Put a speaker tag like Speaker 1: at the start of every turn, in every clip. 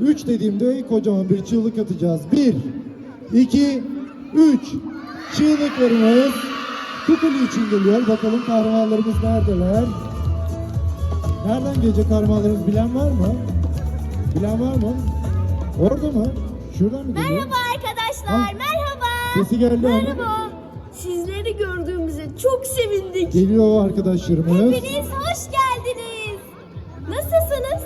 Speaker 1: 3 dediğimde kocaman bir çığlık atacağız. 1, 2, 3. Çığlıklarımız Kukuli için geliyor. Bakalım kahramanlarımız neredeler? Nereden gelecek kahramanlarımız bilen var mı? Bilen var mı? Orada mı? Şuradan mı geliyor?
Speaker 2: Merhaba arkadaşlar,
Speaker 1: Ha?
Speaker 2: merhaba.
Speaker 1: Sesi geldi ama.
Speaker 2: Merhaba. Sizleri gördüğümüze çok sevindik.
Speaker 1: Geliyor arkadaşlarımız.
Speaker 2: Hepiniz hoş geldiniz. Nasılsınız?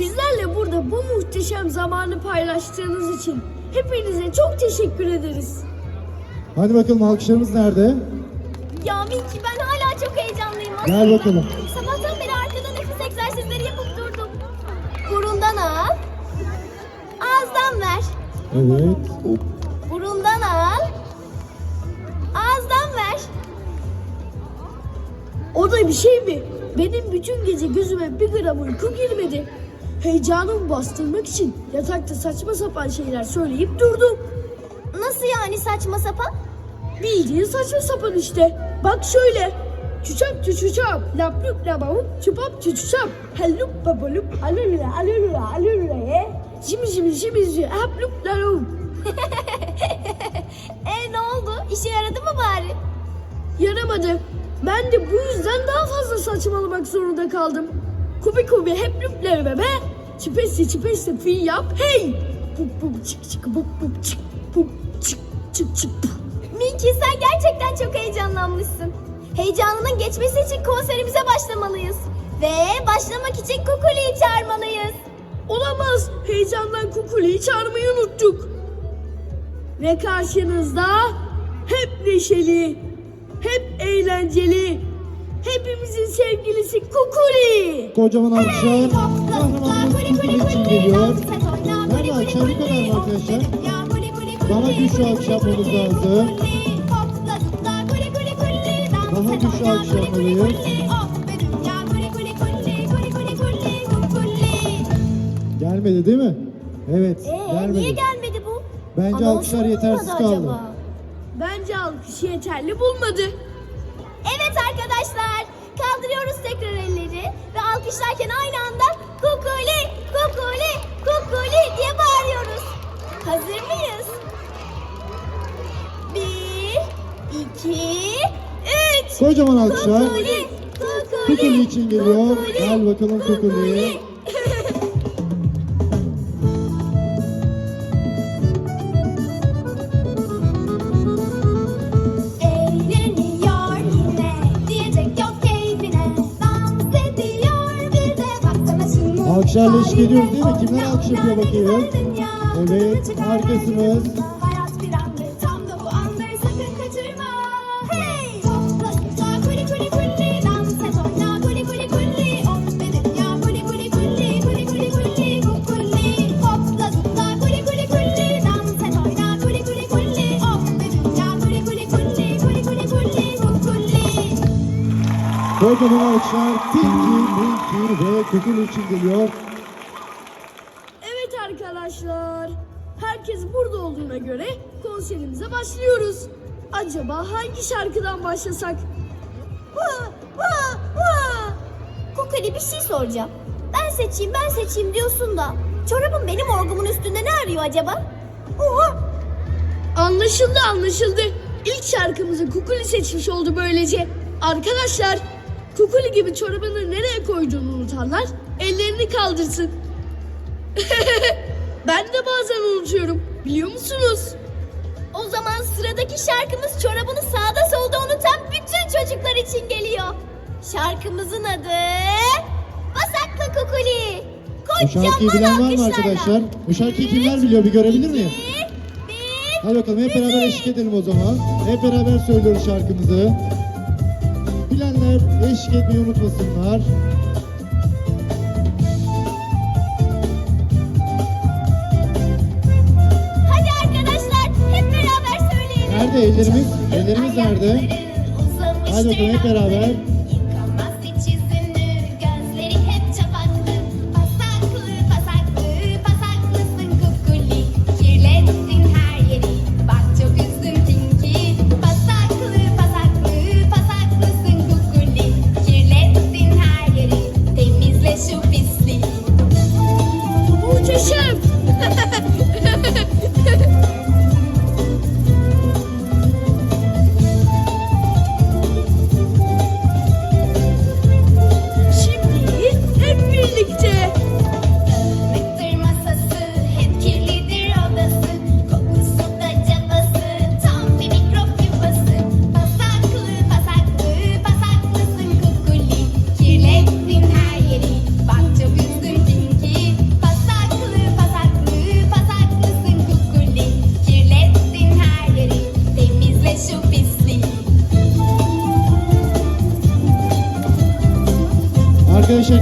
Speaker 2: Bizlerle burada bu muhteşem zamanı paylaştığınız için hepinize çok teşekkür ederiz.
Speaker 1: Hadi bakalım alkışlarımız nerede?
Speaker 2: Ya Minki ben hala çok heyecanlıyım.
Speaker 1: Gel
Speaker 2: aslında.
Speaker 1: bakalım.
Speaker 2: Sabahtan beri arkada nefes egzersizleri yapıp durdum. Burundan al. Ağızdan ver.
Speaker 1: Evet.
Speaker 2: Burundan al. Ağızdan ver. O da bir şey mi? Benim bütün gece gözüme bir gram uyku girmedi. Heyecanımı bastırmak için yatakta saçma sapan şeyler söyleyip durdum. Nasıl yani saçma sapan? Bildiğin saçma sapan işte. Bak şöyle. Çuçap çuçuçap, laplup labavup, çupap çuçuçap, hallup babalup, alülüle alülüle alülüle, jimi jimi jimi jimi, haplup lalup. e ne oldu? İşe yaradı mı bari? Yaramadı. Ben de bu yüzden daha fazla saçmalamak zorunda kaldım. Kubi kubi hep lüpleri be. Çipesi çipesi fi yap hey. Pup pup çık çık pup pup çık pup çık çık çık. Minki sen gerçekten çok heyecanlanmışsın. Heyecanının geçmesi için konserimize başlamalıyız. Ve başlamak için Kukuli'yi çağırmalıyız. Olamaz. Heyecandan Kukuli'yi çağırmayı unuttuk. Ve karşınızda hep neşeli, hep eğlenceli, hepimizin sevgilisi Kukuli.
Speaker 1: Kocaman alkışlar. Kukuli için geliyor. Nerede? Bu kadar mı arkadaşlar? Daha güçlü alkış yapmamız lazım. Daha güçlü alkış yapmalıyız. Gelmedi değil mi? Evet.
Speaker 2: Ee,
Speaker 1: gelmedi.
Speaker 2: niye gelmedi bu?
Speaker 1: Bence
Speaker 2: Anonsunu
Speaker 1: alkışlar yetersiz kaldı.
Speaker 2: acaba? Bence alkış yeterli bulmadı. Evet arkadaşlar. Kaldırıyoruz tekrar elleri ve alkışlarken aynı anda Hazır mıyız? Bir, iki, üç.
Speaker 1: Kocaman alkışlar.
Speaker 2: Kukuli, kukuli,
Speaker 1: Kukuli için geliyor.
Speaker 2: kukuli,
Speaker 1: Gel bakalım Kukuli.
Speaker 3: Eğleniyor yine diyecek yok keyfine Dans ediyor bir de baksana şunun
Speaker 1: Alkışlarla eşlik ediyoruz değil mi? Kimler alkış yapıyor bakayım? Evet, harikasınız. Kocaman alkışlar Tinky, Minky ve Kukuli için geliyor.
Speaker 2: Arkadaşlar. Herkes burada olduğuna göre konserimize başlıyoruz. Acaba hangi şarkıdan başlasak?
Speaker 3: Vaa, vaa, vaa. Kukuli bir şey soracağım. Ben seçeyim, ben seçeyim diyorsun da çorabın benim orgumun üstünde ne arıyor acaba? Oha!
Speaker 2: Anlaşıldı anlaşıldı. İlk şarkımızı Kukuli seçmiş oldu böylece. Arkadaşlar Kukuli gibi çorabını nereye koyduğunu unutanlar ellerini kaldırsın. ben de bazen unutuyorum. Biliyor musunuz?
Speaker 3: O zaman sıradaki şarkımız çorabını sağda solda unutan bütün çocuklar için geliyor. Şarkımızın adı Basaklı Kukuli.
Speaker 1: Bu şarkıyı bilen var mı
Speaker 3: alkışlarla.
Speaker 1: arkadaşlar? Bu şarkıyı kimler biliyor? Bir görebilir miyim?
Speaker 3: Bir, bir,
Speaker 1: Hadi bakalım hep beraber eşlik edelim o zaman. Hep beraber söylüyoruz şarkımızı. Bilenler eşlik etmeyi unutmasınlar. Nerede ellerimiz? Ellerimiz nerede? Hadi bakalım hep beraber.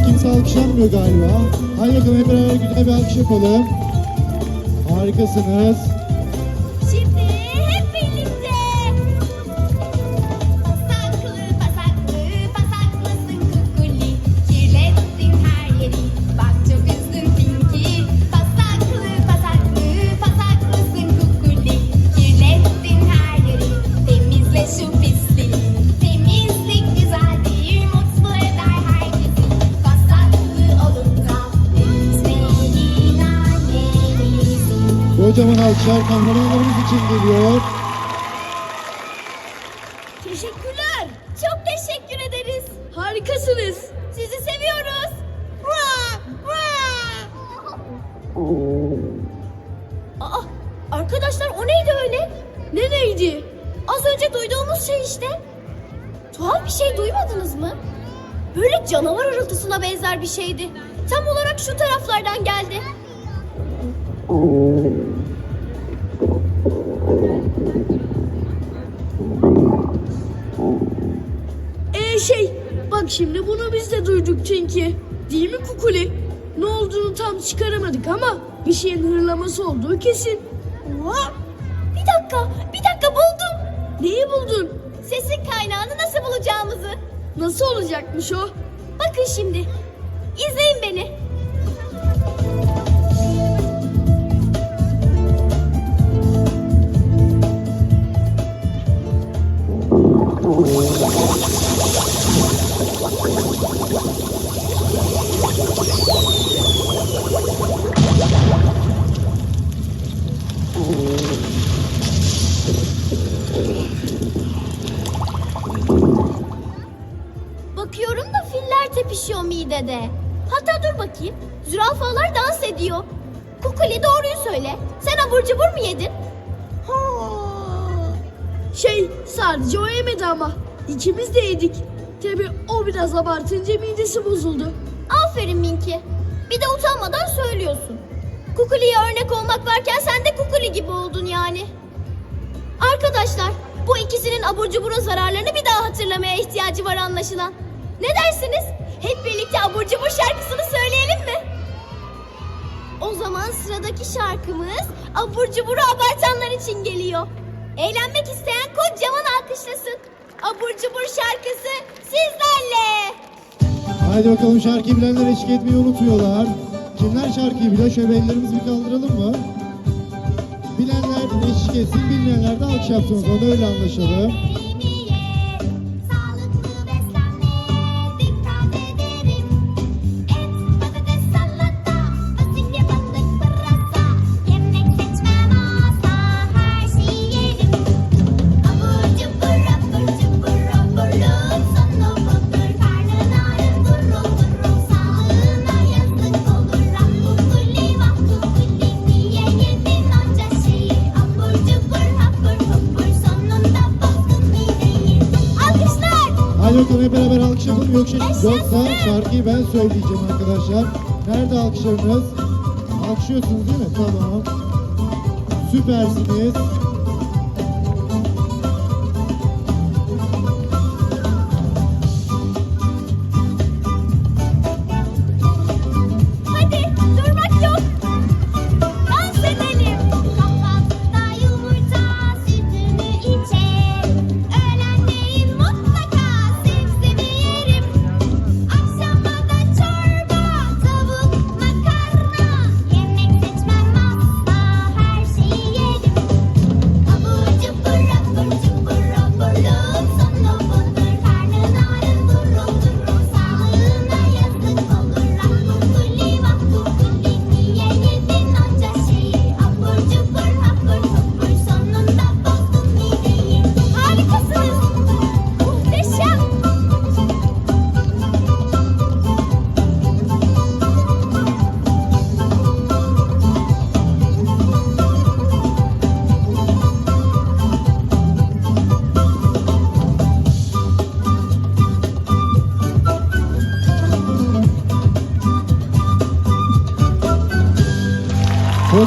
Speaker 1: Kimse alkışlanmıyor galiba. Hep beraber güzel bir alkış yapalım. Harikasınız. Kocaman alkışlar kahramanlarımız için geliyor.
Speaker 2: Teşekkürler.
Speaker 3: Çok teşekkür ederiz.
Speaker 2: Harikasınız.
Speaker 3: Sizi seviyoruz. Vaa. Aa, arkadaşlar o neydi öyle?
Speaker 2: Ne neydi?
Speaker 3: Az önce duyduğumuz şey işte. Tuhaf bir şey duymadınız mı? Böyle canavar hırıltısına benzer bir şeydi. Tam olarak şu taraflardan geldi.
Speaker 2: Bak şimdi bunu biz de duyduk çünkü. Değil mi Kukuli? Ne olduğunu tam çıkaramadık ama bir şeyin hırlaması olduğu kesin.
Speaker 3: Oha! Bir dakika, bir dakika buldum.
Speaker 2: Neyi buldun?
Speaker 3: Sesin kaynağını nasıl bulacağımızı.
Speaker 2: Nasıl olacakmış o?
Speaker 3: Bakın şimdi. İzleyin beni. Bakıyorum da filler tepişiyor midede. Hatta dur bakayım. Zürafalar dans ediyor. Kukuli doğruyu söyle. Sen abur cubur mu yedin?
Speaker 2: Şey, sadece o yemedi ama. İkimiz de yedik. Tabi o biraz abartınca midesi bozuldu.
Speaker 3: Aferin Minki. Bir de utanmadan söylüyorsun. Kukuli'ye örnek olmak varken sen de Kukuli gibi oldun yani. Arkadaşlar, bu ikisinin abur cuburun zararlarını bir daha hatırlamaya ihtiyacı var anlaşılan. Ne dersiniz? Hep birlikte abur cubur şarkısını söyleyelim mi? O zaman sıradaki şarkımız abur cuburu abartanlar için geliyor. Eğlenmek isteyen kocaman alkışlasın. Abur cubur şarkısı sizlerle.
Speaker 1: Haydi bakalım şarkıyı bilenler eşlik etmeyi unutmuyorlar. Kimler şarkıyı biliyor? Şöyle ellerimizi bir kaldıralım mı? Bilenler eşlik etsin, bilmeyenler de alkış yapsın. Onu öyle anlaşalım. Yoksa şarkıyı ben söyleyeceğim arkadaşlar. Nerede alkışlarınız? Alkışlıyorsunuz değil mi? Tamam. Süpersiniz.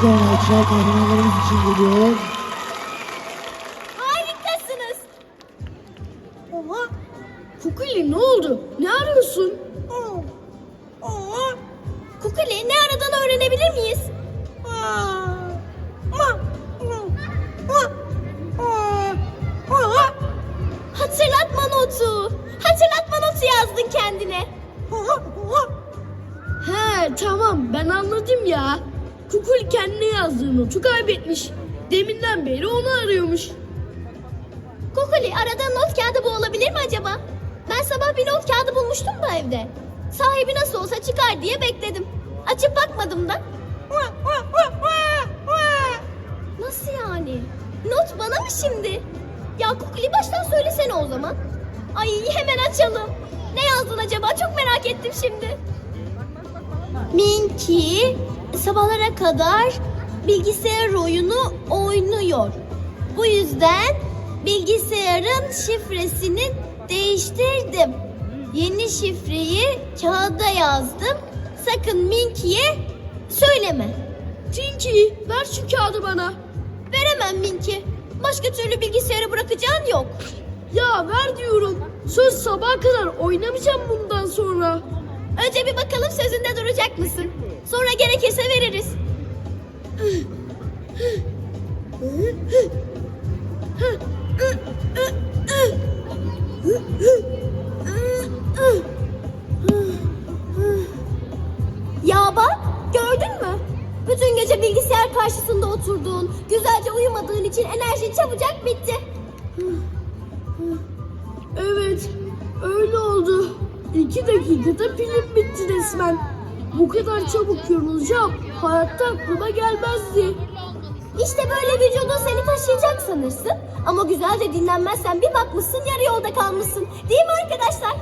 Speaker 3: da
Speaker 1: akşam kahramanlarımız için geliyor.
Speaker 3: Harikasınız.
Speaker 2: Oha. Kukuli ne oldu? Ne arıyorsun? Oh. Oha.
Speaker 3: Kukuli ne aradığını öğrenebilir miyiz?
Speaker 2: Aa. Kukul kendine yazdığı notu kaybetmiş. Deminden beri onu arıyormuş.
Speaker 3: Kukuli aradığın not kağıdı bu olabilir mi acaba? Ben sabah bir not kağıdı bulmuştum da evde. Sahibi nasıl olsa çıkar diye bekledim. Açıp bakmadım da. Nasıl yani? Not bana mı şimdi? Ya Kukuli baştan söylesene o zaman. Ay hemen açalım. Ne yazdın acaba? Çok merak ettim şimdi. Minky sabahlara kadar bilgisayar oyunu oynuyor. Bu yüzden bilgisayarın şifresini değiştirdim. Yeni şifreyi kağıda yazdım. Sakın Minky'ye söyleme.
Speaker 2: Tinky ver şu kağıdı bana.
Speaker 3: Veremem Minky. Başka türlü bilgisayarı bırakacağın yok.
Speaker 2: Ya ver diyorum. Söz sabaha kadar oynamayacağım bundan sonra.
Speaker 3: Önce bir bakalım sözünde duracak mısın? Sonra gerekirse veririz. Ya bak gördün mü? Bütün gece bilgisayar karşısında oturduğun, güzelce uyumadığın için enerjin çabucak bitti.
Speaker 2: Evet öyle oldu. İki dakikada pilim bitti resmen. Bu kadar çabuk yorulacağım. Hayatta aklıma gelmezdi.
Speaker 3: İşte böyle vücudun seni taşıyacak sanırsın. Ama güzelce dinlenmezsen bir bakmışsın yarı yolda kalmışsın. Değil mi arkadaşlar?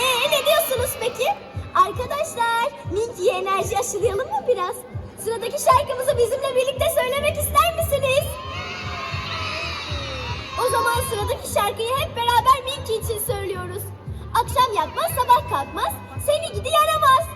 Speaker 3: Ee ne diyorsunuz peki? Arkadaşlar Minky'ye enerji aşılayalım mı biraz? Sıradaki şarkımızı bizimle birlikte söylemek ister misiniz? O zaman sıradaki şarkıyı hep beraber Minky için söylüyoruz. Akşam yatmaz sabah kalkmaz seni gidi yaramaz.